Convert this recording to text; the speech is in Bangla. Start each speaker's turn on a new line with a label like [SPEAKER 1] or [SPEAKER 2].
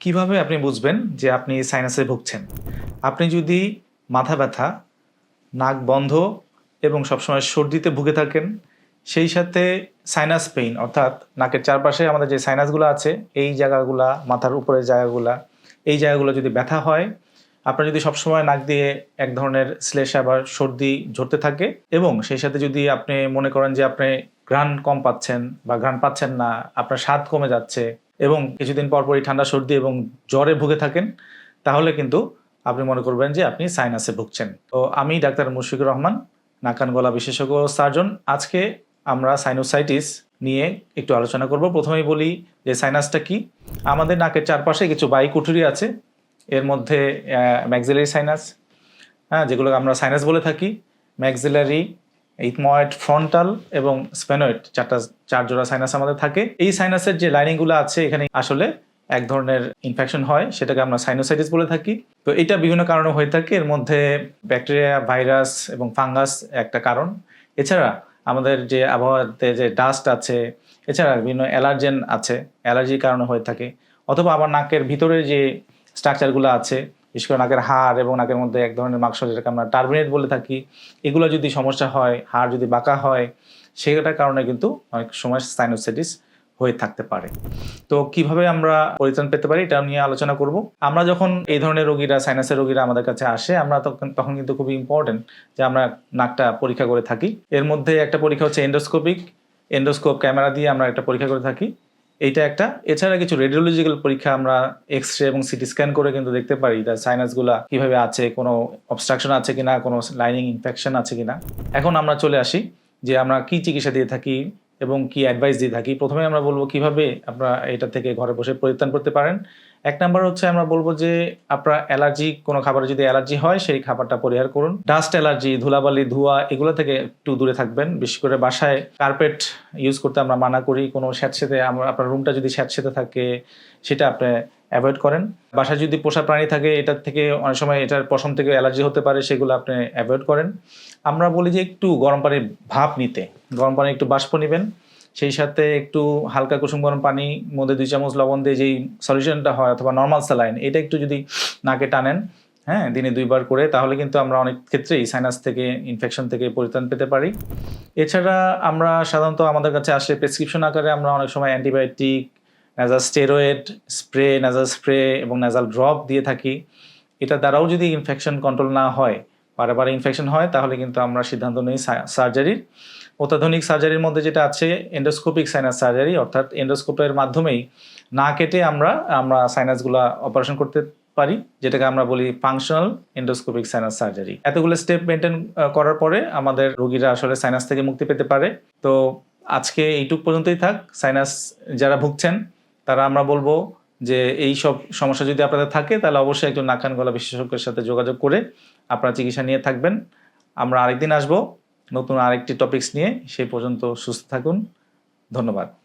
[SPEAKER 1] কীভাবে আপনি বুঝবেন যে আপনি সাইনাসে ভুগছেন? আপনি যদি মাথা ব্যথা, নাক বন্ধ এবং সবসময় সর্দিতে ভুগে থাকেন, সেই সাথে সাইনাস পেইন অর্থাৎ নাকের চারপাশে আমাদের যে সাইনাসগুলো আছে, এই জায়গাগুলা, মাথার উপরের জায়গাগুলা, এই জায়গাগুলো যদি ব্যথা হয়, আপনার যদি সবসময় নাক দিয়ে এক ধরনের শ্লেষা বা সর্দি ঝরতে থাকে এবং সেই সাথে যদি আপনি মনে করেন যে আপনি ঘ্রাণ কম পাচ্ছেন বা ঘ্রাণ পাচ্ছেন না, আপনার স্বাদ কমে যাচ্ছে এবং কিছুদিন পর পরই ঠান্ডা, সর্দি এবং জ্বরে ভুগে থাকেন, তাহলে কিন্তু আপনি মনে করবেন যে আপনি সাইনাসে ভুগছেন। তো আমি ডাক্তার মুশফিকুর রহমান, নাকান গলা বিশেষজ্ঞ সার্জন। আজকে আমরা সাইনোসাইটিস নিয়ে একটু আলোচনা করব। প্রথমেই বলি যে সাইনাসটা কি? আমাদের নাকের চারপাশে কিছু বায়ু কুঠুরি আছে, এর মধ্যে ম্যাক্সিলারি সাইনাস হ্যাঁ যেগুলোকে আমরা সাইনাস বলে থাকি। ম্যাক্সিলারি ইথময়েড ফ্রন্টাল এবং স্পেনয়েড চারটা, চার জোড়া সাইনাস আমাদের থাকে। এই সাইনাসের যে লাইনিংগুলো আছে, এখানে আসলে এক ধরনের ইনফেকশন হয়, সেটাকে আমরা সাইনোসাইটিস বলে থাকি। তো এটা বিভিন্ন কারণে হয়ে থাকে। এর মধ্যে ব্যাকটেরিয়া ভাইরাস এবং ফাঙ্গাস একটা কারণ। এছাড়া আমাদের যে আবহাওয়াতে যে ডাস্ট আছে, এছাড়া বিভিন্ন অ্যালার্জেন আছে অ্যালার্জির কারণে হয়ে থাকে। অথবা আবার নাকের ভিতরে যে স্ট্রাকচারগুলো আছে বিশেষ করে নাকের হাড় এবং নাকের মধ্যে এক ধরনের মাংস যেটাকে আমরা টার্মিনেট বলে থাকি, এগুলো যদি সমস্যা হয়, হাড় যদি বাঁকা হয়, সেটার কারণে কিন্তু অনেক সময় সাইনোসাইটিস হয়ে থাকতে পারে। তো কীভাবে আমরা পরিত্রাণ পেতে পারি এটা নিয়ে আলোচনা করব। আমরা যখন এই ধরনের রোগীরা সাইনাসের রোগীরা আমাদের কাছে আসে, আমরা তখন তখন কিন্তু খুবই ইম্পর্টেন্ট যে আমরা নাকটা পরীক্ষা করে থাকি। এর মধ্যে একটা পরীক্ষা হচ্ছে এন্ডোস্কোপিক এন্ডোস্কোপ ক্যামেরা দিয়ে আমরা একটা পরীক্ষা করে থাকি। এইটা একটা। এছাড়া কিছু রেডিওলজিক্যাল পরীক্ষা আমরা এক্স রে এবং সিটি স্ক্যান করে কিন্তু দেখতে পারি তার সাইনাসগুলা কীভাবে আছে, কোনো অবস্ট্রাকশন আছে কিনা, কোনো লাইনিং ইনফেকশন আছে কিনা। এখন আমরা চলে আসি যে আমরা কি চিকিৎসা দিয়ে থাকি এবং কি অ্যাডভাইস দিয়ে থাকি। প্রথমে আমরা বলব কীভাবে আপনারা এটা থেকে ঘরে বসে পরিত্রাণ করতে পারেন। এক নাম্বার হচ্ছে আমরা বলব যে আপনার অ্যালার্জি, কোনো খাবারে যদি অ্যালার্জি হয়, সেই খাবারটা পরিহার করুন। ডাস্ট অ্যালার্জি, ধুলাবালি, ধোঁয়া, এগুলো থেকে একটু দূরে থাকবেন। বিশেষ করে বাসায় কার্পেট ইউজ করতে আমরা মানা করি। কোনো স্যাঁতসেতে, আমরা, আপনার রুমটা যদি স্যাঁতসেতে থাকে, সেটা আপনি অ্যাভয়েড করেন। বাসায় যদি পোষা প্রাণী থাকে এটার থেকে অনেক সময় এটার পশম থেকে অ্যালার্জি হতে পারে, সেগুলো আপনি অ্যাভয়েড করেন। আমরা বলি যে একটু গরম পানির ভাপ নিতে। গরম পানি একটু বাষ্প নেবেন। সেই সাথে একটু হালকা কুসুম গরম পানি, মধ্যে দুই চামচ লবণ দিয়ে যেই সলিউশনটা হয় অথবা নর্মাল স্যালাইন এটা একটু যদি নাকে টানেন হ্যাঁ দিনে দুইবার করে, তাহলে কিন্তু আমরা অনেক ক্ষেত্রেই সাইনাস থেকে ইনফেকশন থেকে পরিত্রাণ পেতে পারি। এছাড়া আমরা সাধারণত আমাদের কাছে আসলে প্রেসক্রিপশন আকারে আমরা অনেক সময় antibiotic nasal steroid spray nasal spray এবং ন্যাজাল ড্রপ দিয়ে থাকি। এটা দ্বারাও যদি ইনফেকশন কন্ট্রোল না হয় বারে বারে ইনফেকশন হয়, তাহলে কিন্তু আমরা সিদ্ধান্ত নিই সার্জারির অত্যাধুনিক সার্জারির মধ্যে যেটা আছে এন্ডোস্কোপিক সাইনাস সার্জারি অর্থাৎ এন্ডোস্কোপের মাধ্যমেই না কেটে আমরা আমরা সাইনাসগুলো অপারেশন করতে পারি, যেটাকে আমরা বলি ফাংশনাল এন্ডোস্কোপিক সাইনাস সার্জারি এতগুলো স্টেপ মেনটেন করার পরে আমাদের রোগীরা আসলে সাইনাস থেকে মুক্তি পেতে পারে। তো আজকে এইটুক পর্যন্তই থাক। সাইনাস যারা ভুগছেন, তারা আমরা বলব যে এই সব সমস্যা যদি আপনাদের থাকে, তাহলে অবশ্যই একজন নাকান গলা বিশেষজ্ঞের সাথে যোগাযোগ করে আপনারা চিকিৎসা নিয়ে থাকবেন। আমরা আরেকদিন আসব নতুন আরেকটি টপিক্স নিয়ে। সেই পর্যন্ত সুস্থ থাকুন। ধন্যবাদ।